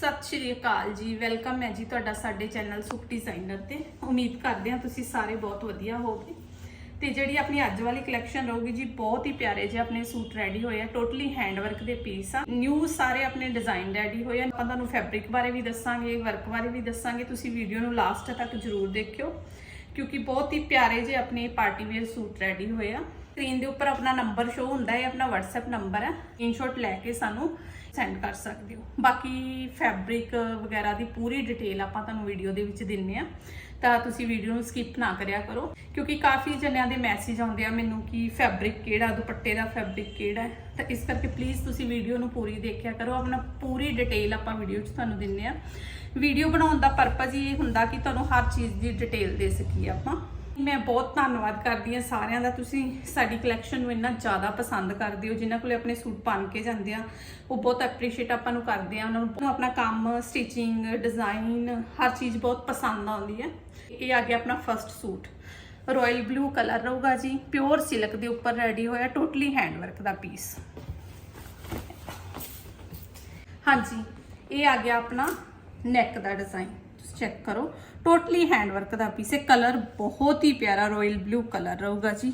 ਸਤਿ ਸ਼੍ਰੀ ਅਕਾਲ ਜੀ। ਵੈਲਕਮ ਹੈ ਜੀ ਤੁਹਾਡਾ ਸਾਡੇ ਚੈਨਲ ਸੁਖ ਡਿਜ਼ਾਈਨਰ ਤੇ। ਉਮੀਦ ਕਰਦੇ ਹਾਂ ਤੁਸੀਂ ਸਾਰੇ ਬਹੁਤ ਵਧੀਆ ਹੋਵੋਗੇ। ਤੇ ਜਿਹੜੀ ਆਪਣੀ ਅੱਜ ਵਾਲੀ ਕਲੈਕਸ਼ਨ ਰਹੂਗੀ ਜੀ, ਬਹੁਤ ਹੀ ਪਿਆਰੇ ਜਿਹੇ ਆਪਣੇ ਸੂਟ ਰੈਡੀ ਹੋਏ ਆ। ਟੋਟਲੀ ਹੈਂਡ ਵਰਕ ਦੇ ਪੀਸ ਆ। ਨਿਊ ਸਾਰੇ ਆਪਣੇ ਡਿਜ਼ਾਈਨ ਰੈਡੀ ਹੋਏ ਆ। ਆਪਾਂ ਤੁਹਾਨੂੰ ਫੈਬਰਿਕ ਬਾਰੇ ਵੀ ਦੱਸਾਂਗੇ ਵਰਕ ਬਾਰੇ ਵੀ ਦੱਸਾਂਗੇ। ਤੁਸੀਂ ਵੀਡੀਓ ਨੂੰ ਲਾਸਟ ਤੱਕ ਜਰੂਰ ਦੇਖਿਓ। ਕਿਉਂਕਿ ਬਹੁਤ ਹੀ ਪਿਆਰੇ ਜੇ ਆਪਣੇ ਪਾਰਟੀ ਵੇਅਰ ਸੂਟ ਰੈਡੀ ਹੋਏ ਆ। ਸਕਰੀਨ ਦੇ ਉੱਪਰ ਆਪਣਾ ਨੰਬਰ ਸ਼ੋ ਹੁੰਦਾ ਹੈ, ਆਪਣਾ WhatsApp ਨੰਬਰ ਹੈ। ਸਕਰੀਨਸ਼ਾਟ ਲੈ ਕੇ ਸਾਨੂੰ ਸੈਂਡ ਕਰ ਸਕਦੇ ਹੋ। ਬਾਕੀ ਫੈਬਰਿਕ ਵਗੈਰਾ ਦੀ ਪੂਰੀ ਡਿਟੇਲ ਆਪਾਂ ਤੁਹਾਨੂੰ ਵੀਡੀਓ ਦੇ ਵਿੱਚ ਦਿੰਨੇ ਆ। ਤਾਂ ਤੁਸੀਂ ਵੀਡੀਓ ਨੂੰ ਸਕਿਪ ਨਾ ਕਰਿਆ ਕਰੋ। ਕਿਉਂਕਿ ਕਾਫੀ ਜਣਿਆਂ ਦੇ ਮੈਸੇਜ ਆਉਂਦੇ ਆ ਮੈਨੂੰ ਕਿ ਫੈਬਰਿਕ ਕਿਹੜਾ, ਦੁਪੱਟੇ ਦਾ ਫੈਬਰਿਕ ਕਿਹੜਾ ਤਾਂ ਇਸ ਕਰਕੇ ਪਲੀਜ਼ ਤੁਸੀਂ ਵੀਡੀਓ ਨੂੰ ਪੂਰੀ ਦੇਖਿਆ ਕਰੋ। ਆਪਣਾ ਪੂਰੀ ਡਿਟੇਲ ਆਪਾਂ ਵੀਡੀਓ 'ਚ ਤੁਹਾਨੂੰ ਦਿੰਨੇ ਆ। ਵੀਡੀਓ ਬਣਾਉਣ ਦਾ ਪਰਪਸ ਹੀ ਇਹ ਹੁੰਦਾ ਕਿ ਤੁਹਾਨੂੰ ਹਰ ਚੀਜ਼ ਦੀ ਡਿਟੇਲ ਦੇ ਸਕੀਏ ਆਪਾਂ। ਮੈਂ ਬਹੁਤ ਧੰਨਵਾਦ ਕਰਦੀ ਹਾਂ ਸਾਰਿਆਂ ਦਾ। ਤੁਸੀਂ ਸਾਡੀ ਕਲੈਕਸ਼ਨ ਨੂੰ ਇੰਨਾ ਜ਼ਿਆਦਾ ਪਸੰਦ ਕਰਦੇ ਹੋ, ਜਿਨ੍ਹਾਂ ਕੋਲੇ ਆਪਣੇ ਸੂਟ ਪਾਣ ਕੇ ਜਾਂਦੇ ਆ, ਉਹ ਬਹੁਤ ਐਪਰੀਸ਼ੀਏਟ ਆਪਾਂ ਨੂੰ ਕਰਦੇ ਆ। ਉਹਨਾਂ ਨੂੰ ਆਪਣਾ ਕੰਮ ਸਟਿਚਿੰਗ ਡਿਜ਼ਾਈਨ ਹਰ ਚੀਜ਼ ਬਹੁਤ ਪਸੰਦ ਆਉਂਦੀ ਹੈ। ਇਹ ਆ ਗਿਆ ਆਪਣਾ first suit. Royal blue colour ਰਹੂਗਾ ਜੀ। ਪਿਓਰ ਸਿਲਕ ਦੇ ਉੱਪਰ ਰੈਡੀ ਹੋਇਆ ਟੋਟਲੀ ਹੈਂਡਵਰਕ ਦਾ ਪੀਸ ਹਾਂਜੀ, ਇਹ ਆ ਗਿਆ ਆਪਣਾ ਨੈਕ ਦਾ ਡਿਜ਼ਾਈਨ ਚੈੱਕ ਕਰੋ। ਟੋਟਲੀ ਹੈਂਡਵਰਕ ਦਾ ਪੀਸ ਹੈ। ਕਲਰ ਬਹੁਤ ਹੀ ਪਿਆਰਾ ਰਾਇਲ ਬਲੂ ਕਲਰ ਰਹੂਗਾ ਜੀ।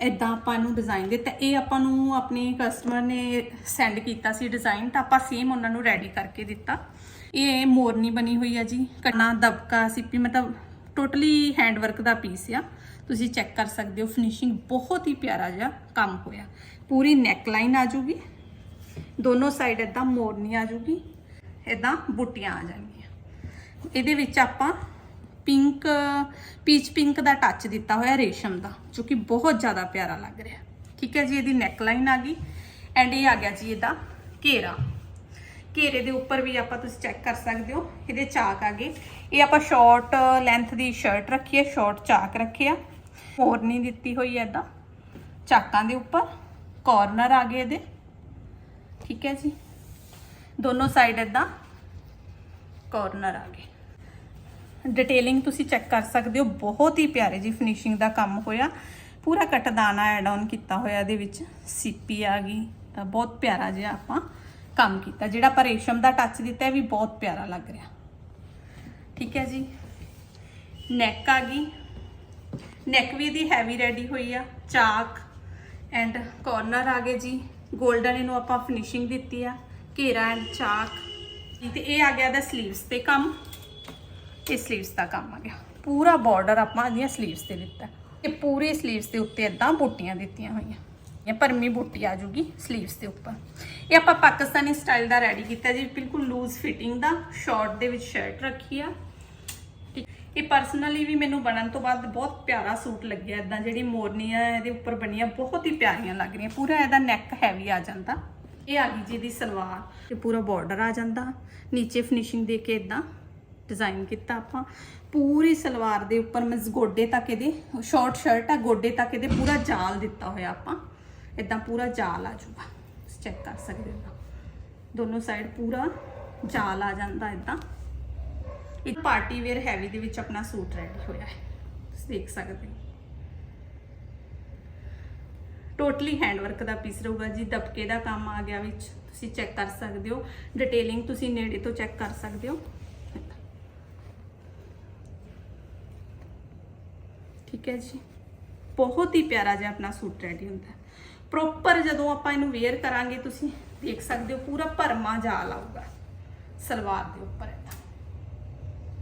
ਇਦਾਂ ਆਪਾਂ ਨੂੰ ਡਿਜ਼ਾਈਨ ਦਿੱਤਾ ਇਹ ਆਪਾਂ ਨੂੰ ਆਪਣੇ ਕਸਟਮਰ ਨੇ ਸੈਂਡ ਕੀਤਾ ਸੀ ਡਿਜ਼ਾਈਨ ਤਾਂ ਆਪਾਂ ਸੇਮ ਉਹਨਾਂ ਨੂੰ ਰੈਡੀ ਕਰਕੇ ਦਿੱਤਾ। ਇਹ ਮੋਰਨੀ ਬਣੀ ਹੋਈ ਆ ਜੀ। ਕਟਨਾ ਦਬਕਾ, ਸਿੱਪੀ, ਮਤਲਬ ਟੋਟਲੀ ਹੈਂਡਵਰਕ ਦਾ ਪੀਸ ਆ। ਤੁਸੀਂ ਚੈੱਕ ਕਰ ਸਕਦੇ ਹੋ ਫਿਨਿਸ਼ਿੰਗ ਬਹੁਤ ਹੀ ਪਿਆਰਾ ਜਿਹਾ ਕੰਮ ਹੋਇਆ। ਪੂਰੀ ਨੈਕ ਲਾਈਨ ਆ ਜੂਗੀ। ਦੋਨੋਂ ਸਾਈਡ ਇਦਾਂ ਮੋਰਨੀ ਆ ਜੂਗੀ। ਇਦਾਂ ਬੁੱਟੀਆਂ ਆ ਜਾਣਗੀਆਂ। ਇਹਦੇ ਵਿੱਚ ਆਪਾਂ ਪਿੰਕ ਪੀਚ ਪਿੰਕ ਦਾ ਟੱਚ ਦਿੱਤਾ ਹੋਇਆ ਰੇਸ਼ਮ ਦਾ, ਜੋ ਕਿ ਬਹੁਤ ਜ਼ਿਆਦਾ ਪਿਆਰਾ ਲੱਗ ਰਿਹਾ। ਠੀਕ ਹੈ ਜੀ, ਇਹਦੀ ਨੈਕਲਾਈਨ ਆ ਗਈ। ਐਂਡ ਇਹ ਆ ਗਿਆ ਜੀ ਇਹਦਾ ਘੇਰਾ। ਘੇਰੇ ਦੇ ਉੱਪਰ ਵੀ ਆਪਾਂ ਤੁਸੀਂ ਚੈੱਕ ਕਰ ਸਕਦੇ ਹੋ, ਇਹਦੇ ਚਾਕ ਆ ਗਏ। ਇਹ ਆਪਾਂ ਸ਼ਾਰਟ ਲੈਂਥ ਦੀ ਸ਼ਰਟ ਰੱਖੀ ਹੈ ਸ਼ਾਰਟ ਚਾਕ ਰੱਖਿਆ ਮੋਰਨੀ ਦਿੱਤੀ ਹੋਈ ਹੈ ਇਦਾਂ ਚਾਕਾਂ ਦੇ ਉੱਪਰ ਕਾਰਨਰ ਆ ਗਏ ਇਹਦੇ। ਠੀਕ ਹੈ ਜੀ। ਦੋਨੋਂ ਸਾਈਡ ਇਦਾਂ ਕਾਰਨਰ ਆ ਗਏ। ਡਿਟੇਲਿੰਗ ਤੁਸੀਂ ਚੈੱਕ ਕਰ ਸਕਦੇ ਹੋ, ਬਹੁਤ ਹੀ ਪਿਆਰੇ ਜੀ ਫਿਨਿਸ਼ਿੰਗ ਦਾ ਕੰਮ ਹੋਇਆ। ਪੂਰਾ ਕਟਦਾਨਾ ਐਡ ਆਨ ਕੀਤਾ ਹੋਇਆ ਇਹਦੇ ਵਿੱਚ। ਸੀਪੀ ਆ ਗਈ, ਤਾਂ ਬਹੁਤ ਪਿਆਰਾ ਜਿਹਾ ਆਪਾਂ ਕੰਮ ਕੀਤਾ। ਜਿਹੜਾ ਆਪਾਂ ਰੇਸ਼ਮ ਦਾ ਟੱਚ ਦਿੱਤਾ, ਇਹ ਵੀ ਬਹੁਤ ਪਿਆਰਾ ਲੱਗ ਰਿਹਾ। ਠੀਕ ਹੈ ਜੀ। ਨੈਕ ਆ ਗਈ। ਨੈਕ ਵੀ ਦੀ ਹੈਵੀ ਰੈਡੀ ਹੋਈ ਆ, ਚਾਕ ਐਂਡ ਕਾਰਨਰ ਆ ਗਏ ਜੀ। 골ਡਨ ਇਹਨੂੰ ਆਪਾਂ ਫਿਨਿਸ਼ਿੰਗ ਦਿੱਤੀ ਆ, ਘੇਰਾ ਐਂਡ ਚਾਕ। ਤੇ ਇਹ ਆ ਗਿਆ ਦਾ ਸਲੀਵਸ ਤੇ ਕੰਮ। ਇਹ ਸਲੀਵਸ ਦਾ ਕੰਮ ਆ ਗਿਆ। ਪੂਰਾ ਬਾਰਡਰ ਆਪਾਂ ਇਹਦੀਆਂ ਸਲੀਵਸ ਤੇ ਦਿੱਤਾ ਇਹ ਪੂਰੇ ਸਲੀਵਸ ਦੇ ਉੱਤੇ ਇਦਾਂ ਬੂਟੀਆਂ ਦਿੱਤੀਆਂ ਹੋਈਆਂ। ਇਹ ਪਰਮੀ ਬੂਟੀ ਆ ਜੂਗੀ ਸਲੀਵਸ ਦੇ ਉੱਪਰ। ਇਹ ਆਪਾਂ ਪਾਕਿਸਤਾਨੀ ਸਟਾਈਲ ਦਾ ਰੈਡੀ ਕੀਤਾ ਜੀ, ਬਿਲਕੁਲ ਲੂਜ਼ ਫਿਟਿੰਗ ਦਾ ਸ਼ਾਰਟ ਦੇ ਵਿੱਚ ਸ਼ਰਟ ਰੱਖੀ ਆ। ਠੀਕ। ਇਹ ਪਰਸਨਲੀ ਵੀ ਮੈਨੂੰ ਬਣਨ ਤੋਂ ਬਾਅਦ ਬਹੁਤ ਪਿਆਰਾ ਸੂਟ ਲੱਗਿਆ ਇਦਾਂ ਜਿਹੜੀ ਮੋਰਨੀ ਆ ਇਹਦੇ ਉੱਪਰ ਬਣੀਆਂ, ਬਹੁਤ ਹੀ ਪਿਆਰੀਆਂ ਲੱਗ ਰਹੀਆਂ। ਪੂਰਾ ਇਹਦਾ ਨੈਕ ਹੈਵੀ ਆ ਜਾਂਦਾ। ਇਹ ਆ ਗਈ ਜੀ ਦੀ ਸਲਵਾਰ ਤੇ ਪੂਰਾ ਬਾਰਡਰ ਆ ਜਾਂਦਾ। ਨੀਚੇ ਫਿਨਿਸ਼ਿੰਗ ਦੇ ਕੇ ਇਦਾਂ ਡਿਜ਼ਾਈਨ ਕੀਤਾ ਆਪਾਂ। ਪੂਰੀ ਸਲਵਾਰ ਦੇ ਉੱਪਰ ਮਸ ਗੋਡੇ ਤੱਕ ਇਹਦੇ ਸ਼ਾਰਟ ਸ਼ਰਟ ਆ, ਗੋਡੇ ਤੱਕ ਇਹਦੇ ਪੂਰਾ ਜਾਲ ਦਿੱਤਾ ਹੋਇਆ ਆਪਾਂ। ਇਦਾਂ ਪੂਰਾ ਜਾਲ ਆ ਜਾਊਗਾ। ਚੈੱਕ ਕਰ ਸਕਦੇ ਹੋ। ਦੋਨੋਂ ਸਾਈਡ ਪੂਰਾ ਜਾਲ ਆ ਜਾਂਦਾ ਇਦਾਂ ਇੱਕ ਪਾਰਟੀ ਵੇਅਰ ਹੈਵੀ ਦੇ ਵਿੱਚ ਆਪਣਾ ਸੂਟ ਰੈਡੀ ਹੋਇਆ ਹੈ। ਤੁਸੀਂ ਦੇਖ ਸਕਦੇ ਹੋ। ਟੋਟਲੀ ਹੈਂਡਵਰਕ ਦਾ ਪੀਸ ਰਹੂਗਾ ਜੀ, ਦਬਕੇ ਦਾ ਕੰਮ ਆ ਗਿਆ ਵਿੱਚ, ਤੁਸੀਂ ਚੈੱਕ ਕਰ ਸਕਦੇ ਹੋ। ਡਿਟੇਲਿੰਗ ਤੁਸੀਂ ਨੇੜੇ ਤੋਂ ਚੈੱਕ ਕਰ ਸਕਦੇ ਹੋ। ਠੀਕ ਹੈ ਜੀ। ਬਹੁਤ ਹੀ ਪਿਆਰਾ ਜਿਹਾ ਆਪਣਾ ਸੂਟ ਰੈਡੀ ਹੁੰਦਾ। ਪ੍ਰੋਪਰ ਜਦੋਂ ਆਪਾਂ ਇਹਨੂੰ ਵੇਅਰ ਕਰਾਂਗੇ ਤੁਸੀਂ, ਦੇਖ ਸਕਦੇ ਹੋ, ਪੂਰਾ ਭਰਮਾ ਜਾਲ ਆਊਗਾ। ਸਲਵਾਰ ਦੇ ਉੱਪਰ ਇਹਦਾ।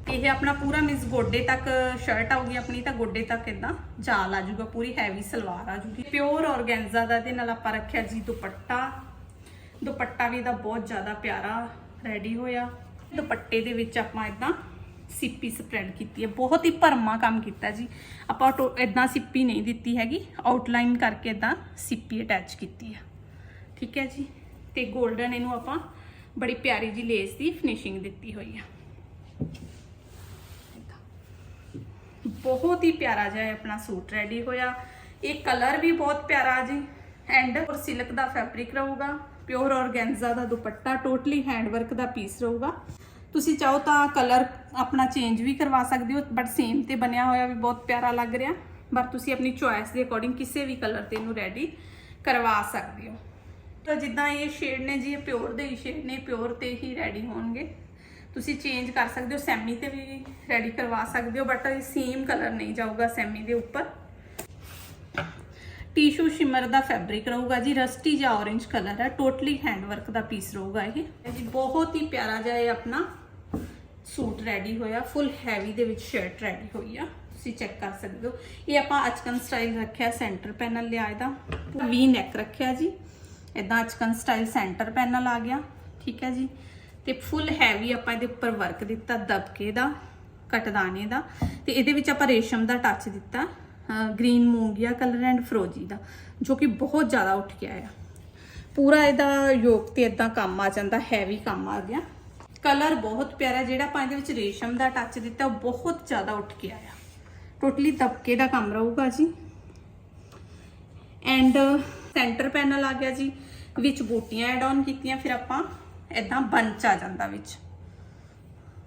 ਇਹ ਆਪਣਾ ਪੂਰਾ ਮਿਸ ਗੋਡੇ ਤੱਕ ਸ਼ਰਟ ਆਊਗੀ ਆਪਣੀ, ਤਾਂ ਗੋਡੇ ਤੱਕ ਇਦਾਂ ਜਾਲ ਆ ਜਾਊਗਾ, ਪੂਰੀ ਹੈਵੀ ਸਲਵਾਰ ਆ ਜੂਗੀ ਪਿਓਰ ਔਰਗੈਂਜ਼ਾ ਦਾ ਇਹਦੇ ਨਾਲ ਆਪਾਂ ਰੱਖਿਆ ਜੀ ਦੁਪੱਟਾ। ਦੁਪੱਟਾ ਵੀ ਦਾ ਬਹੁਤ ਜ਼ਿਆਦਾ ਪਿਆਰਾ ਰੈਡੀ ਹੋਇਆ। ਦੁਪੱਟੇ ਦੇ ਵਿੱਚ ਆਪਾਂ ਇਦਾਂ ਸਿੱਪੀ ਸਪਰੈਡ ਕੀਤੀ ਹੈ। ਬਹੁਤ ਹੀ ਭਰਮਾ ਕੰਮ ਕੀਤਾ ਜੀ। ਆਪਾਂ ਇਦਾਂ ਸਿੱਪੀ ਨਹੀਂ ਦਿੱਤੀ ਹੈਗੀ ਆਊਟਲਾਈਨ ਕਰਕੇ ਇਦਾਂ ਸਿੱਪੀ ਅਟੈਚ ਕੀਤੀ ਹੈ। ਠੀਕ ਹੈ ਜੀ? ਤੇ 골ਡਨ ਇਹਨੂੰ ਆਪਾਂ ਬੜੀ ਪਿਆਰੀ ਜੀ ਲੇਸ ਦੀ ਫਿਨਿਸ਼ਿੰਗ ਦਿੱਤੀ ਹੋਈ ਆ ਬਹੁਤ ਹੀ ਪਿਆਰਾ ਜਿਹਾ ਆਪਣਾ ਸੂਟ ਰੈਡੀ ਹੋਇਆ। ਇਹ ਕਲਰ ਵੀ ਬਹੁਤ ਪਿਆਰਾ ਜੀ। ਐਂਡ ਔਰ ਸਿਲਕ ਦਾ ਫੈਬਰਿਕ ਰਹੂਗਾ। ਪਿਓਰ ਔਰਗੈਂਜ਼ਾ ਦਾ ਦੁਪੱਟਾ ਟੋਟਲੀ ਹੈਂਡਵਰਕ ਦਾ ਪੀਸ ਰਹੂਗਾ। ਤੁਸੀਂ ਚਾਹੋ ਤਾਂ ਕਲਰ ਆਪਣਾ ਚੇਂਜ ਵੀ ਕਰਵਾ ਸਕਦੇ ਹੋ ਬਟ ਸੇਮ ਤੇ ਬਣਿਆ ਹੋਇਆ ਵੀ ਬਹੁਤ ਪਿਆਰਾ ਲੱਗ ਰਿਹਾ। ਪਰ ਤੁਸੀਂ ਆਪਣੀ ਚੁਆਇਸ ਦੇ ਅਕੋਰਡਿੰਗ ਕਿਸੇ ਵੀ ਕਲਰ ਤੇ ਇਹਨੂੰ ਰੈਡੀ ਕਰਵਾ ਸਕਦੇ ਹੋ। ਤਾਂ ਜਿੱਦਾਂ ਇਹ ਸ਼ੇਡ ਨੇ ਜੀ, ਇਹ ਪਿਓਰ ਦੇ ਹੀ ਸ਼ੇਡ ਨੇ ਪਿਓਰ ਤੇ ਹੀ ਰੈਡੀ ਹੋਣਗੇ। ਤੁਸੀਂ ਚੇਂਜ ਕਰ ਸਕਦੇ ਹੋ ਸੈਮੀ ਤੇ ਵੀ ਰੈਡੀ ਕਰਵਾ ਸਕਦੇ ਹੋ ਬਟ ਇਹ ਸੇਮ ਕਲਰ ਨਹੀਂ ਜਾਊਗਾ ਸੈਮੀ ਦੇ ਉੱਪਰ। ਟਿਸ਼ੂ ਸ਼ਿਮਰ ਦਾ ਫੈਬਰਿਕ ਰਹੂਗਾ ਜੀ ਰਸਟੀ ਜਾਂ orange ਕਲਰ ਹੈ ਟੋਟਲੀ ਹੈਂਡ ਵਰਕ ਦਾ ਪੀਸ ਰਹੂਗਾ ਇਹ। ਇਹ ਜੀ ਬਹੁਤ ਹੀ ਪਿਆਰਾ ਜਿਹਾ ਇਹ ਆਪਣਾ ਸੂਟ ਰੈਡੀ ਹੋਇਆ ਫੁੱਲ ਹੈਵੀ ਦੇ ਵਿੱਚ ਸ਼ਰਟ ਰੈਡੀ ਹੋਈ ਆ, ਤੁਸੀਂ ਚੈੱਕ ਕਰ ਸਕਦੇ ਹੋ। ਇਹ ਆਪਾਂ ਅਚਕਨ ਸਟਾਈਲ ਰੱਖਿਆ ਸੈਂਟਰ ਪੈਨਲ ਲਿਆ ਇਹਦਾ ਵੀ ਨੈਕ ਰੱਖਿਆ ਜੀ। ਇਦਾਂ ਅਚਕਨ ਸਟਾਈਲ ਸੈਂਟਰ ਪੈਨਲ ਆ ਗਿਆ, ਠੀਕ ਹੈ ਜੀ। ਤੇ ਫੁੱਲ ਹੈਵੀ ਆਪਾਂ ਇਹਦੇ ਉੱਪਰ ਵਰਕ ਦਿੱਤਾ, ਦਬਕੇ ਦਾ, ਕਟਦਾਨੇ ਦਾ ਤੇ ਇਹਦੇ ਵਿੱਚ ਆਪਾਂ ਰੇਸ਼ਮ ਦਾ ਟੱਚ ਦਿੱਤਾ ਗ੍ਰੀਨ ਮੂੰਗੀਆ ਕਲਰ ਐਂਡ ਫਰੋਜੀ ਦਾ, ਜੋ ਕਿ ਬਹੁਤ ਜ਼ਿਆਦਾ ਉੱਠ ਕੇ ਆਇਆ। ਪੂਰਾ ਇਹਦਾ ਯੋਗ ਤੇ ਇਦਾਂ ਕੰਮ ਆ ਜਾਂਦਾ ਹੈਵੀ ਕੰਮ ਆ ਗਿਆ। ਕਲਰ ਬਹੁਤ ਪਿਆਰਾ, ਜਿਹੜਾ ਆਪਾਂ ਇਹਦੇ ਵਿੱਚ ਰੇਸ਼ਮ ਦਾ ਟੱਚ ਦਿੱਤਾ, ਉਹ ਬਹੁਤ ਜ਼ਿਆਦਾ ਉੱਠ ਕੇ ਆਇਆ। ਟੋਟਲੀ ਦਬਕੇ ਦਾ ਕੰਮ ਰਹੂਗਾ ਜੀ। ਐਂਡ ਸੈਂਟਰ ਪੈਨਲ ਆ ਗਿਆ ਜੀ, ਵਿੱਚ ਬੂਟੀਆਂ ਐਡ ਆਨ ਕੀਤੀਆਂ, ਫਿਰ ਆਪਾਂ ਇਦਾਂ ਬੰਚ ਆ ਜਾਂਦਾ ਵਿੱਚ।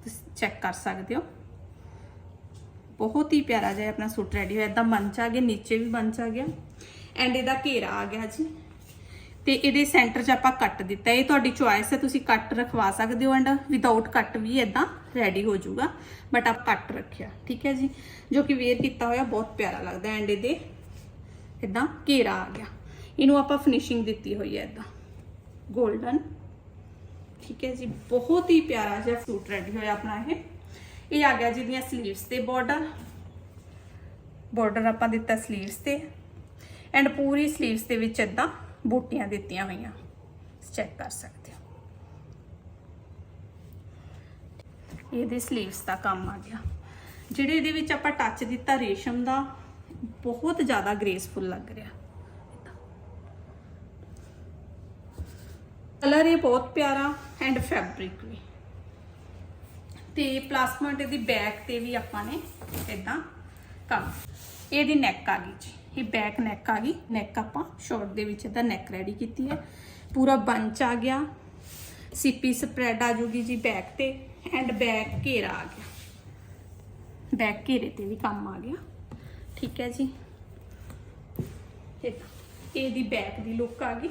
ਤੁਸੀਂ ਚੈੱਕ ਕਰ ਸਕਦੇ ਹੋ। ਬਹੁਤ ਹੀ ਪਿਆਰਾ ਜਿਹਾ ਆਪਣਾ ਸੂਟ ਰੈਡੀ ਹੋਇਆ। ਇਦਾਂ ਬੰਚ ਆ ਗਿਆ, ਨੀਚੇ ਵੀ ਬੰਚ ਆ ਗਿਆ। ਐਂਡ ਇਹਦਾ ਘੇਰਾ ਆ ਗਿਆ ਜੀ। ਤੇ ਇਹਦੇ ਸੈਂਟਰ 'ਚ ਆਪਾਂ ਕੱਟ ਦਿੱਤਾ। ਇਹ ਤੁਹਾਡੀ ਚੁਆਇਸ ਹੈ, ਤੁਸੀਂ ਕੱਟ ਰਖਵਾ ਸਕਦੇ ਹੋ ਐਂਡ ਵਿਦਆਊਟ ਕੱਟ ਵੀ ਇਦਾਂ ਰੈਡੀ ਹੋ ਜਾਊਗਾ। ਬਟ ਆਪ ਕੱਟ ਰੱਖਿਆ, ਠੀਕ ਹੈ ਜੀ? ਜੋ ਕਿ ਵੇਅਰ ਕੀਤਾ ਹੋਇਆ, ਬਹੁਤ ਪਿਆਰਾ ਲੱਗਦਾ। ਐਂਡ ਇਹਦੇ ਇਦਾਂ ਘੇਰਾ ਆ ਗਿਆ। ਇਹਨੂੰ ਆਪਾਂ ਫਿਨਿਸ਼ਿੰਗ ਦਿੱਤੀ ਹੋਈ ਹੈ ਇਦਾਂ 골ਡਨ ਠੀਕ ਹੈ ਜੀ, ਬਹੁਤ ਹੀ ਪਿਆਰਾ ਜਿਹਾ ਸੂਟ ਰੈਡੀ ਹੋਇਆ ਆਪਣਾ ਇਹ। ਇਹ ਆ ਗਿਆ ਜਿਹਦੀਆਂ ਸਲੀਵਸ ਤੇ ਬਾਰਡਰ ਬਾਰਡਰ ਆਪਾਂ ਦਿੱਤਾ ਸਲੀਵਸ ਤੇ। ਐਂਡ ਪੂਰੀ ਸਲੀਵਸ ਦੇ ਵਿੱਚ ਇਦਾਂ ਬੂਟੀਆਂ ਦਿੱਤੀਆਂ ਹੋਈਆਂ। ਚੈੱਕ ਕਰ ਸਕਦੇ ਹੋ। ਇਹਦੇ ਸਲੀਵਸ ਦਾ ਕੰਮ ਆ ਗਿਆ। ਜਿਹੜੇ ਇਹਦੇ ਵਿੱਚ ਆਪਾਂ ਟੱਚ ਦਿੱਤਾ ਰੇਸ਼ਮ ਦਾ, ਬਹੁਤ ਜ਼ਿਆਦਾ ਗ੍ਰੇਸਫੁਲ ਲੱਗ ਰਿਹਾ। ਕਲਰ ਇਹ ਬਹੁਤ ਪਿਆਰਾ ਐਂਡ ਫੈਬਰਿਕ ਵੀ। ਤੇ ਪਲੱਸ ਪੁਆਇੰਟ ਇਹਦੀ ਬੈਕ ਤੇ ਵੀ ਆਪਾਂ ਨੇ ਇਦਾਂ ਕੰਮ। ਇਹਦੀ ਨੈਕ ਆ ਗਈ ਜੀ। ਇਹ ਬੈਕ ਨੈਕ ਆ ਗਈ। ਨੈਕ ਆਪਾਂ ਸ਼ਾਰਟ ਦੇ ਵਿੱਚ ਇਹਦਾ ਨੈਕ ਰੈਡੀ ਕੀਤੀ ਹੈ। ਪੂਰਾ ਬੰਚ ਆ ਗਿਆ। ਸੀਪੀ ਸਪਰੈਡ ਆ ਜੂਗੀ ਜੀ ਬੈਕ ਤੇ ਐਂਡ ਬੈਕ ਘੇਰਾ ਆ ਗਿਆ। ਬੈਕ ਘੇਰੇ ਤੇ ਵੀ ਕੰਮ ਆ ਗਿਆ। ਠੀਕ ਹੈ ਜੀ। ਇਹਦੀ ਬੈਕ ਦੀ ਲੁੱਕ ਆ ਗਈ।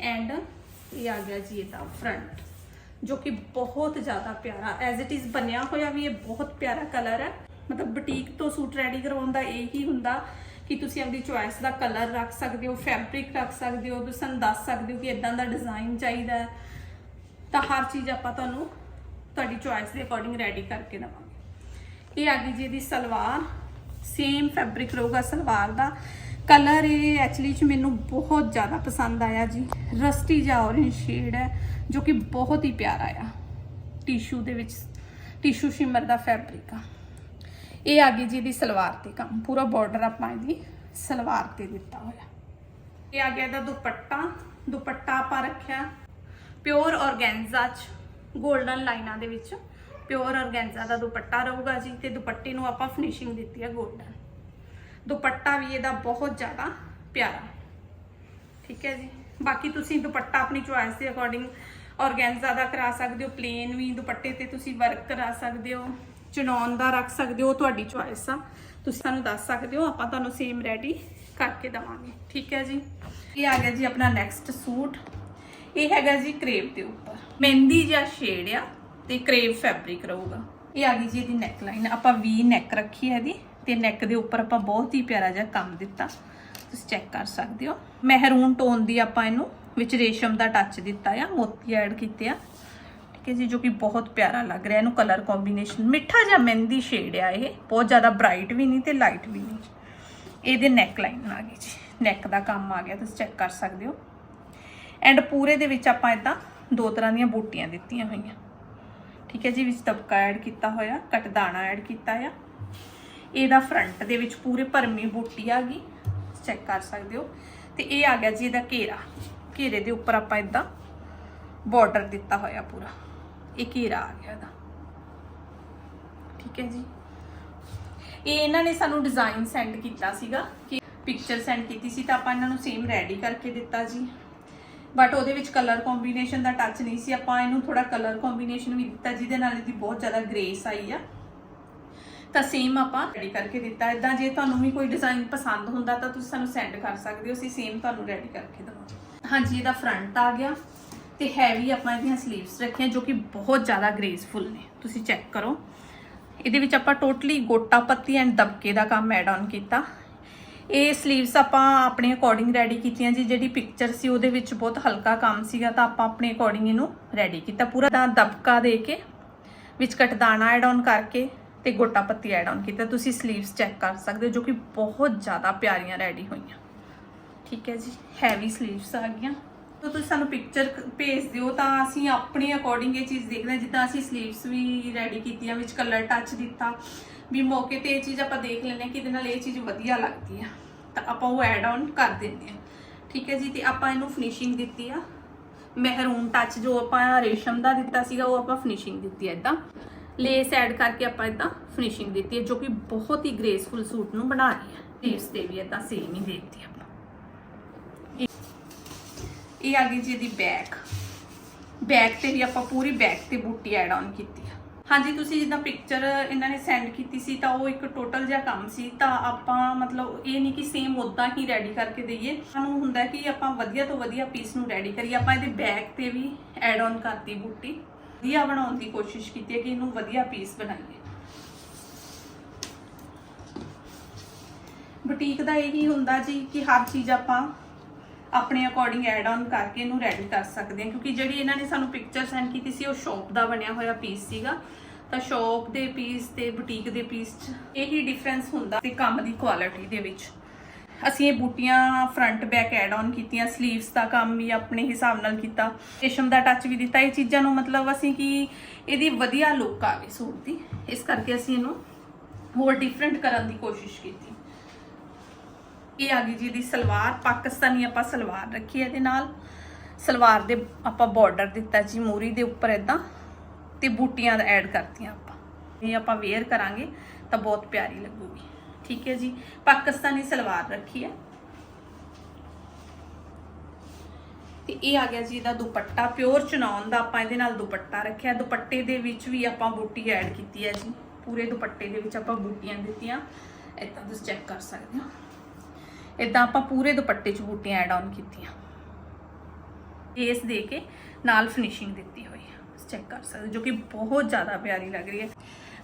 ਐਂਡ ਇਹ ਆ ਗਿਆ ਜੀ ਇਹਦਾ ਫਰੰਟ ਜੋ ਕਿ ਬਹੁਤ ਜ਼ਿਆਦਾ ਪਿਆਰਾ ਐਜ਼ ਇਟ ਇਜ਼ ਬਣਿਆ ਹੋਇਆ ਵੀ ਇਹ ਬਹੁਤ ਪਿਆਰਾ ਕਲਰ ਹੈ। ਮਤਲਬ ਬੁਟੀਕ ਤੋਂ ਸੂਟ ਰੈਡੀ ਕਰਵਾਉਣ ਦਾ ਇਹ ਹੀ ਹੁੰਦਾ ਕਿ ਤੁਸੀਂ ਆਪਣੀ ਚੁਆਇਸ ਦਾ ਕਲਰ ਰੱਖ ਸਕਦੇ ਹੋ ਫੈਬਰਿਕ ਰੱਖ ਸਕਦੇ ਹੋ, ਤੁਸੀਂ ਸਾਨੂੰ ਦੱਸ ਸਕਦੇ ਹੋ ਕਿ ਇਦਾਂ ਦਾ ਡਿਜ਼ਾਈਨ ਚਾਹੀਦਾ ਹੈ। ਤਾਂ ਹਰ ਚੀਜ਼ ਆਪਾਂ ਤੁਹਾਨੂੰ ਤੁਹਾਡੀ ਚੁਆਇਸ ਦੇ ਅਕੋਰਡਿੰਗ ਰੈਡੀ ਕਰਕੇ ਦੇਵਾਂਗੇ। ਇਹ ਆ ਗਈ ਜੀ ਇਹਦੀ ਸਲਵਾਰ ਸੇਮ ਫੈਬਰਿਕ ਰਹੂਗਾ ਸਲਵਾਰ ਦਾ। ਕਲਰ ਇਹ ਐਕਚੁਅਲੀ ਚ ਮੈਨੂੰ ਬਹੁਤ ਜ਼ਿਆਦਾ ਪਸੰਦ ਆਇਆ ਜੀ। ਰਸਟੀ ਜਾਂ orange ਸ਼ੇਡ ਹੈ, ਜੋ ਕਿ ਬਹੁਤ ਹੀ ਪਿਆਰਾ ਆ। ਟਿਸ਼ੂ ਦੇ ਵਿੱਚ ਟਿਸ਼ੂ ਸ਼ਿਮਰ ਦਾ ਫੈਬਰਿਕ ਆ। ਇਹ ਆ ਗਈ ਜੀ ਇਹਦੀ ਸਲਵਾਰ ਤੇ ਕੰਮ। ਪੂਰਾ ਬਾਰਡਰ ਆਪਾਂ ਇਹਦੀ ਸਲਵਾਰ ਤੇ ਦਿੱਤਾ ਹੋਇਆ। ਇਹ ਆ ਗਿਆ ਇਹਦਾ ਦੁਪੱਟਾ। ਦੁਪੱਟਾ ਆਪਾਂ ਰੱਖਿਆ ਪਿਓਰ ਔਰਗੈਂਜ਼ਾ ਚ 골ਡਨ ਲਾਈਨਾਂ ਦੇ ਵਿੱਚ। ਪਿਓਰ ਔਰਗੈਂਜ਼ਾ ਦਾ ਦੁਪੱਟਾ ਰਹੂਗਾ ਜੀ ਤੇ ਦੁਪੱਟੇ ਨੂੰ ਆਪਾਂ ਫਿਨਿਸ਼ਿੰਗ ਦਿੱਤੀ ਹੈ 골ਡਨ ਦੁਪੱਟਾ ਵੀ ਇਹਦਾ ਬਹੁਤ ਜ਼ਿਆਦਾ ਪਿਆਰਾ। ਠੀਕ ਹੈ ਜੀ? ਬਾਕੀ ਤੁਸੀਂ ਦੁਪੱਟਾ ਆਪਣੀ ਚੁਆਇਸ ਦੇ ਅਕੋਰਡਿੰਗ ਔਰਗੈਂਜ਼ਾ ਦਾ ਕਰਾ ਸਕਦੇ ਹੋ ਪਲੇਨ ਵੀ ਦੁਪੱਟੇ ਤੇ ਤੁਸੀਂ ਵਰਕ ਕਰਾ ਸਕਦੇ ਹੋ, ਚਨੌਨ ਦਾ ਰੱਖ ਸਕਦੇ ਹੋ ਤੁਹਾਡੀ ਚੁਆਇਸ ਆ। ਤੁਸੀਂ ਸਾਨੂੰ ਦੱਸ ਸਕਦੇ ਹੋ, ਆਪਾਂ ਤੁਹਾਨੂੰ ਸੇਮ ਰੈਡੀ ਕਰਕੇ ਦਵਾਂਗੇ। ਠੀਕ ਹੈ ਜੀ? ਇਹ ਆ ਗਿਆ ਜੀ ਆਪਣਾ ਨੈਕਸਟ ਸੂਟ। ਇਹ ਹੈਗਾ ਜੀ ਕਰੇਪ ਦੇ ਉੱਪਰ। ਮਹਿੰਦੀ ਜਾਂ ਸ਼ੇਡ ਆ ਤੇ ਕਰੇਪ ਫੈਬਰਿਕ ਰਹੂਗਾ। ਇਹ ਆ ਗਈ ਜੀ ਇਹਦੀ ਨੈਕ ਲਾਈਨ ਆਪਾਂ ਵੀ ਨੈਕ ਰੱਖੀ ਹੈ ਇਹਦੀ। ਤੇ ਨੈਕ ਦੇ ਉੱਪਰ ਆਪਾਂ ਬਹੁਤ ਹੀ ਪਿਆਰਾ ਜਿਹਾ ਕੰਮ ਦਿੱਤਾ। ਤੁਸੀਂ ਚੈੱਕ ਕਰ ਸਕਦੇ ਹੋ। ਮਹਿਰੂਨ ਟੋਨ ਦੀ ਆਪਾਂ ਇਹਨੂੰ ਵਿੱਚ ਰੇਸ਼ਮ ਦਾ ਟੱਚ ਦਿੱਤਾ ਆ, ਮੋਤੀ ਐਡ ਕੀਤੇ ਆ। ਠੀਕ ਹੈ ਜੀ, ਜੋ ਕਿ ਬਹੁਤ ਪਿਆਰਾ ਲੱਗ ਰਿਹਾ। ਇਹਨੂੰ ਕਲਰ ਕੰਬੀਨੇਸ਼ਨ ਮਿੱਠਾ ਜਿਹਾ ਮਹਿੰਦੀ ਸ਼ੇਡ ਆ ਇਹ। ਬਹੁਤ ਜ਼ਿਆਦਾ ਬ੍ਰਾਈਟ ਵੀ ਨਹੀਂ ਤੇ ਲਾਈਟ ਵੀ ਨਹੀਂ। ਇਹਦੇ ਨੈਕ ਲਾਈਨ ਆ ਗਈ ਜੀ। ਨੈਕ ਦਾ ਕੰਮ ਆ ਗਿਆ, ਤੁਸੀਂ ਚੈੱਕ ਕਰ ਸਕਦੇ ਹੋ। ਐਂਡ ਪੂਰੇ ਦੇ ਵਿੱਚ ਆਪਾਂ ਇਦਾਂ ਦੋ ਤਰ੍ਹਾਂ ਦੀਆਂ ਬੂਟੀਆਂ ਦਿੱਤੀਆਂ ਹੋਈਆਂ। ਠੀਕ ਹੈ ਜੀ, ਵਿੱਚ ਤਬਕਾ ਐਡ ਕੀਤਾ ਹੋਇਆ, ਕਟਦਾਣਾ ਐਡ ਕੀਤਾ ਆ। ਇਹਦਾ ਫਰੰਟ ਦੇ ਵਿੱਚ ਪੂਰੇ ਭਰਮੀ ਬੂਟੀ ਆ ਗਈ। ਚੈੱਕ ਕਰ ਸਕਦੇ ਹੋ। ਤੇ ਇਹ ਆ ਗਿਆ ਜੀ ਇਹਦਾ ਘੇਰਾ। ਘੇਰੇ ਦੇ ਉੱਪਰ ਆਪਾਂ ਇਦਾਂ ਬਾਰਡਰ ਦਿੱਤਾ ਹੋਇਆ ਪੂਰਾ। ਇਹ ਘੇਰਾ ਆ ਗਿਆ ਇਹਦਾ। ਠੀਕ ਹੈ ਜੀ। ਇਹ ਇਹਨਾਂ ਨੇ ਸਾਨੂੰ ਡਿਜ਼ਾਈਨ ਸੈਂਡ ਕੀਤਾ ਸੀਗਾ ਕਿ ਪਿਕਚਰ ਸੈਂਡ ਕੀਤੀ ਸੀ ਤਾਂ ਆਪਾਂ ਇਹਨਾਂ ਨੂੰ ਸੇਮ ਰੈਡੀ ਕਰਕੇ ਦਿੱਤਾ ਜੀ। ਬਟ ਉਹਦੇ ਵਿੱਚ ਕਲਰ ਕੰਬੀਨੇਸ਼ਨ ਦਾ ਟੱਚ ਨਹੀਂ ਸੀ। ਆਪਾਂ ਇਹਨੂੰ ਥੋੜਾ ਕਲਰ ਕੰਬੀਨੇਸ਼ਨ ਵੀ ਦਿੱਤਾ, ਜਿਹਦੇ ਨਾਲ ਇਹਦੀ ਬਹੁਤ ਜ਼ਿਆਦਾ ਗ੍ਰੇਸ ਆਈ ਆ। ਤਾਂ ਸੇਮ ਆਪਾਂ ਰੈਡੀ ਕਰਕੇ ਦਿੱਤਾ। ਇਦਾਂ ਜੇ ਤੁਹਾਨੂੰ ਵੀ ਕੋਈ ਡਿਜ਼ਾਈਨ ਪਸੰਦ ਹੁੰਦਾ ਤਾਂ ਤੁਸੀਂ ਸਾਨੂੰ ਸੈਂਡ ਕਰ ਸਕਦੇ ਹੋ। ਅਸੀਂ ਸੇਮ ਤੁਹਾਨੂੰ ਰੈਡੀ ਕਰਕੇ ਦੇਵਾਂਗੇ। ਹਾਂਜੀ, ਇਹਦਾ ਫਰੰਟ ਆ ਗਿਆ ਤੇ ਹੈਵੀ ਆਪਾਂ ਇਹਦੀਆਂ 슬ੀਵਸ ਰੱਖੀਆਂ ਜੋ ਕਿ ਬਹੁਤ ਜ਼ਿਆਦਾ ਗ੍ਰੇਸਫੁਲ ਨੇ। ਤੁਸੀਂ ਚੈੱਕ ਕਰੋ। ਇਹਦੇ ਵਿੱਚ ਆਪਾਂ ਟੋਟਲੀ ਗੋਟਾ ਪੱਤੀ ਐਂਡ ਦਬਕੇ ਦਾ ਕੰਮ ਐਡ ਆਨ ਕੀਤਾ। ਇਹ 슬ੀਵਸ ਆਪਾਂ ਆਪਣੇ ਅਕੋਰਡਿੰਗ ਰੈਡੀ ਕੀਤੀਆਂ ਜੀ। ਜਿਹੜੀ ਪਿਕਚਰ ਸੀ ਉਹਦੇ ਵਿੱਚ ਬਹੁਤ ਹਲਕਾ ਕੰਮ ਸੀਗਾ ਤਾਂ ਆਪਾਂ ਆਪਣੇ ਅਕੋਰਡਿੰਗ ਇਹਨੂੰ ਰੈਡੀ ਕੀਤਾ। ਪੂਰਾ ਤਾਂ ਦਬਕਾ ਦੇ ਕੇ, ਵਿੱਚ ਕਟਦਾਣਾ ਐਡ ਆਨ ਕਰਕੇ ਤੇ ਗੋਟਾ ਪੱਤੀ ਐਡ ਆਨ ਕੀਤਾ। ਤੁਸੀਂ ਸਲੀਵਸ ਚੈੱਕ ਕਰ ਸਕਦੇ ਹੋ ਜੋ ਕਿ ਬਹੁਤ ਜ਼ਿਆਦਾ ਪਿਆਰੀਆਂ ਰੈਡੀ ਹੋਈਆਂ। ਠੀਕ ਹੈ ਜੀ ਹੈਵੀ ਸਲੀਵਸ ਆ ਗਈਆਂ। ਤਾਂ ਤੁਸੀਂ ਸਾਨੂੰ ਪਿਕਚਰ ਭੇਜ ਦਿਓ ਤਾਂ ਅਸੀਂ ਆਪਣੇ ਅਕੋਰਡਿੰਗ ਇਹ ਚੀਜ਼ ਦੇਖਦੇ ਹਾਂ। ਜਿੱਦਾਂ ਅਸੀਂ ਸਲੀਵਸ ਵੀ ਰੈਡੀ ਕੀਤੀਆਂ, ਵਿੱਚ ਕਲਰ ਟੱਚ ਦਿੱਤਾ, ਵੀ ਮੌਕੇ ਤੇ ਇਹ ਚੀਜ਼ ਆਪਾਂ ਦੇਖ ਲੈਂਦੇ ਹਾਂ ਕਿ ਇਹਦੇ ਨਾਲ ਇਹ ਚੀਜ਼ ਵਧੀਆ ਲੱਗਦੀ ਆ। ਤਾਂ ਆਪਾਂ ਉਹ ਐਡ ਆਨ ਕਰ ਦਿੰਦੇ ਹਾਂ। ਠੀਕ ਹੈ ਜੀ, ਤੇ ਆਪਾਂ ਇਹਨੂੰ ਫਿਨਿਸ਼ਿੰਗ ਦਿੱਤੀ ਆ। ਮਹਿਰੂਨ ਟੱਚ ਜੋ ਆਪਾਂ ਰੇਸ਼ਮ ਦਾ ਦਿੱਤਾ ਸੀਗਾ, ਉਹ ਆਪਾਂ ਫਿਨਿਸ਼ਿੰਗ ਦਿੱਤੀ ਐ ਲੇਸ ਐਡ ਕਰਕੇ ਆਪਾਂ ਇਦਾਂ ਫਿਨਿਸ਼ਿੰਗ ਦਿੱਤੀ ਹੈ, ਜੋ ਕਿ ਬਹੁਤ ਹੀ ਗ੍ਰੇਸਫੁਲ ਸੂਟ ਨੂੰ ਬਣਾ ਰਹੀ ਹੈ। ਲੇਸ ਤੇ ਵੀ ਇਦਾਂ ਸੇਮ ਹੀ ਦੇ ਆਪਾਂ। ਇਹ- ਆ ਗਈ ਜੀ ਇਹਦੀ ਬੈਕ ਬੈਕ ਤੇ ਵੀ ਆਪਾਂ ਪੂਰੀ ਬੈਕ ਤੇ ਬੂਟੀ ਐਡ ਆਨ ਕੀਤੀ ਆ ਹਾਂਜੀ, ਤੁਸੀਂ ਜਿੱਦਾਂ ਪਿਕਚਰ ਇਹਨਾਂ ਨੇ ਸੈਂਡ ਕੀਤੀ ਸੀ, ਤਾਂ ਉਹ ਇੱਕ ਟੋਟਲ ਜਿਹਾ ਕੰਮ ਸੀ, ਤਾਂ ਆਪਾਂ ਮਤਲਬ ਇਹ ਨਹੀਂ ਕਿ ਸੇਮ ਉਦਾਂ ਹੀ ਰੈਡੀ ਕਰਕੇ ਦਈਏ। ਸਾਨੂੰ ਹੁੰਦਾ ਕਿ ਆਪਾਂ ਵਧੀਆ ਤੋਂ ਵਧੀਆ ਪੀਸ ਨੂੰ ਰੈਡੀ ਕਰੀਏ। ਆਪਾਂ ਇਹਦੇ ਬੈਕ ਤੇ ਵੀ ਐਡ ਆਨ ਕਰਤੀ ਬੂਟੀ। ਵਧੀਆ ਬਣਾਉਣ ਦੀ ਕੋਸ਼ਿਸ਼ ਕੀਤੀ ਹੈ ਕਿ ਇਹਨੂੰ ਵਧੀਆ ਪੀਸ ਬਣਾਈਏ। ਬੁਟੀਕ ਦਾ ਇਹੀ ਹੁੰਦਾ ਜੀ ਕਿ ਹਰ ਚੀਜ਼ ਆਪਾਂ ਆਪਣੇ ਅਕੋਰਡਿੰਗ ਐਡ ਆਨ ਕਰਕੇ ਇਹਨੂੰ ਰੈਡੀ ਕਰ ਸਕਦੇ ਹਾਂ, ਕਿਉਂਕਿ ਜਿਹੜੀ ਇਹਨਾਂ ਨੇ ਸਾਨੂੰ ਪਿਕਚਰ ਸੈਂਡ ਕੀਤੀ ਸੀ, ਉਹ ਸ਼ੌਪ ਦਾ ਬਣਿਆ ਹੋਇਆ ਪੀਸ ਸੀਗਾ। ਤਾਂ ਸ਼ੌਪ ਦੇ ਪੀਸ ਤੇ ਬੁਟੀਕ ਦੇ ਪੀਸ 'ਚ ਇਹੀ ਡਿਫਰੈਂਸ ਹੁੰਦਾ ਤੇ ਕੰਮ ਦੀ ਕੁਆਲਿਟੀ ਦੇ ਵਿੱਚ। ਅਸੀਂ ਇਹ ਬੂਟੀਆਂ ਫਰੰਟ ਬੈਕ ਐਡ ਆਨ ਕੀਤੀਆਂ 슬ੀਵਸ ਦਾ ਕੰਮ ਵੀ ਆਪਣੇ ਹਿਸਾਬ ਨਾਲ ਕੀਤਾ। ਰੇਸ਼ਮ ਦਾ ਟੱਚ ਵੀ ਦਿੱਤਾ। ਇਹ ਚੀਜ਼ਾਂ ਨੂੰ ਮਤਲਬ ਅਸੀਂ ਕਿ ਇਹਦੀ ਵਧੀਆ ਲੁੱਕ ਆਵੇ ਸੂਟ ਦੀ। ਇਸ ਕਰਕੇ ਅਸੀਂ ਇਹਨੂੰ ਹੋਰ ਡਿਫਰੈਂਟ ਕਰਨ ਦੀ ਕੋਸ਼ਿਸ਼ ਕੀਤੀ। ਇਹ ਆ ਗਈ ਜੀ ਦੀ ਸਲਵਾਰ। ਪਾਕਿਸਤਾਨੀ ਆਪਾਂ ਸਲਵਾਰ ਰੱਖੀ ਹੈ ਇਹਦੇ ਨਾਲ। ਸਲਵਾਰ ਦੇ ਆਪਾਂ ਬਾਰਡਰ ਦਿੱਤਾ ਜੀ ਮੂਰੀ ਦੇ ਉੱਪਰ ਇਦਾਂ ਤੇ ਬੂਟੀਆਂ ਦਾ ਐਡ ਕਰਤੀਆਂ ਆਪਾਂ। ਇਹ ਆਪਾਂ ਵੇਅਰ ਕਰਾਂਗੇ ਤਾਂ ਬਹੁਤ ਪਿਆਰੀ ਲੱਗੂਗੀ। ਠੀਕ ਹੈ ਜੀ। ਪਾਕਿਸਤਾਨੀ ਸਲਵਾਰ ਰੱਖੀ ਹੈ। ਤੇ ਇਹ ਆ ਗਿਆ ਜੀ ਇਹਦਾ ਦੁਪੱਟਾ। ਪਿਓਰ ਚਨੌਨ ਦਾ ਆਪਾਂ ਇਹਦੇ ਨਾਲ ਦੁਪੱਟਾ ਰੱਖਿਆ। ਦੁਪੱਟੇ ਦੇ ਵਿੱਚ ਵੀ ਆਪਾਂ ਬੂਟੀ ਐਡ ਕੀਤੀ ਹੈ ਜੀ। ਪੂਰੇ ਦੁਪੱਟੇ ਦੇ ਵਿੱਚ ਆਪਾਂ ਬੂਟੀਆਂ ਦਿੱਤੀਆਂ। ਇਦਾਂ ਤੁਸੀਂ ਚੈੱਕ ਕਰ ਸਕਦੇ ਹੋ। ਇਦਾਂ ਆਪਾਂ ਪੂਰੇ ਦੁਪੱਟੇ 'ਚ ਬੂਟੀਆਂ ਐਡ ਆਨ ਕੀਤੀਆਂ। ਇਸ ਦੇ ਕੇ ਨਾਲ ਫਿਨਿਸ਼ਿੰਗ ਦਿੱਤੀ ਹੋਈ ਹੈ। ਚੈੱਕ ਕਰ ਸਕਦੇ ਹੋ, ਜੋ ਕਿ ਬਹੁਤ ਜ਼ਿਆਦਾ ਪਿਆਰੀ ਲੱਗ ਰਹੀ ਹੈ।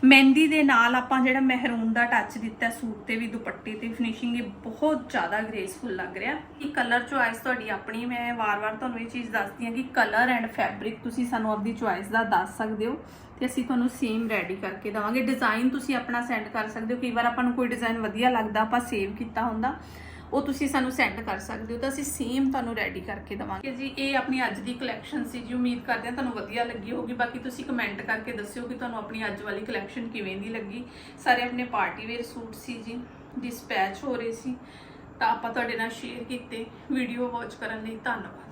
ਮਹਿੰਦੀ ਦੇ ਨਾਲ ਆਪਾਂ ਜਿਹੜਾ ਮਹਿਰੂਨ ਦਾ ਟੱਚ ਦਿੱਤਾ ਸੂਟ ਤੇ ਵੀ, ਦੁਪੱਟੇ ਤੇ ਫਿਨਿਸ਼ਿੰਗ ਇਹ ਬਹੁਤ ਜ਼ਿਆਦਾ ਗ੍ਰੇਸਫੁਲ ਲੱਗ ਰਿਹਾ। ਇਹ ਕਲਰ ਚੁਆਇਸ ਤੁਹਾਡੀ ਆਪਣੀ, ਮੈਂ ਵਾਰ-ਵਾਰ ਤੁਹਾਨੂੰ ਇਹ ਚੀਜ਼ ਦੱਸਦੀ ਹਾਂ ਕਿ ਕਲਰ ਐਂਡ ਫੈਬਰਿਕ ਤੁਸੀਂ ਸਾਨੂੰ ਆਪਦੀ ਚੁਆਇਸ ਦਾ ਦੱਸ ਸਕਦੇ ਹੋ ਤੇ ਅਸੀਂ ਤੁਹਾਨੂੰ ਸੇਮ ਰੈਡੀ ਕਰਕੇ ਦਵਾਂਗੇ। ਡਿਜ਼ਾਈਨ ਤੁਸੀਂ ਆਪਣਾ ਸੈਂਡ ਕਰ ਸਕਦੇ ਹੋ। ਕਈ ਵਾਰ ਆਪਾਂ ਨੂੰ ਕੋਈ ਡਿਜ਼ਾਈਨ ਵਧੀਆ ਲੱਗਦਾ, ਆਪਾਂ ਸੇਵ ਕੀਤਾ ਹੁੰਦਾ। ਉਹ ਤੁਸੀਂ ਸਾਨੂੰ ਸੈਂਡ ਕਰ ਸਕਦੇ ਹੋ ਤਾਂ ਅਸੀਂ ਸੇਮ ਤੁਹਾਨੂੰ ਰੈਡੀ ਕਰਕੇ ਦਵਾਂਗੇ। ਜੀ, ਇਹ ਆਪਣੀ ਅੱਜ ਦੀ ਕਲੈਕਸ਼ਨ ਸੀ ਜੀ, ਉਮੀਦ ਕਰਦੇ ਹਾਂ ਤੁਹਾਨੂੰ ਵਧੀਆ ਲੱਗੀ ਹੋਗੀ ਬਾਕੀ ਤੁਸੀਂ ਕਮੈਂਟ ਕਰਕੇ ਦੱਸਿਓ ਕਿ ਤੁਹਾਨੂੰ ਆਪਣੀ ਅੱਜ ਵਾਲੀ ਕਲੈਕਸ਼ਨ ਕਿਵੇਂ ਦੀ ਲੱਗੀ। ਸਾਰੇ ਆਪਣੇ ਪਾਰਟੀ ਵੇਅਰ ਸੂਟ ਸੀ ਜੀ ਡਿਸਪੈਚ ਹੋ ਰਹੇ ਸੀ। ਤਾਂ ਆਪਾਂ ਤੁਹਾਡੇ ਨਾਲ ਸ਼ੇਅਰ ਕੀਤੇ। ਵੀਡੀਓ ਵਾਚ ਕਰਨ ਲਈ ਧੰਨਵਾਦ।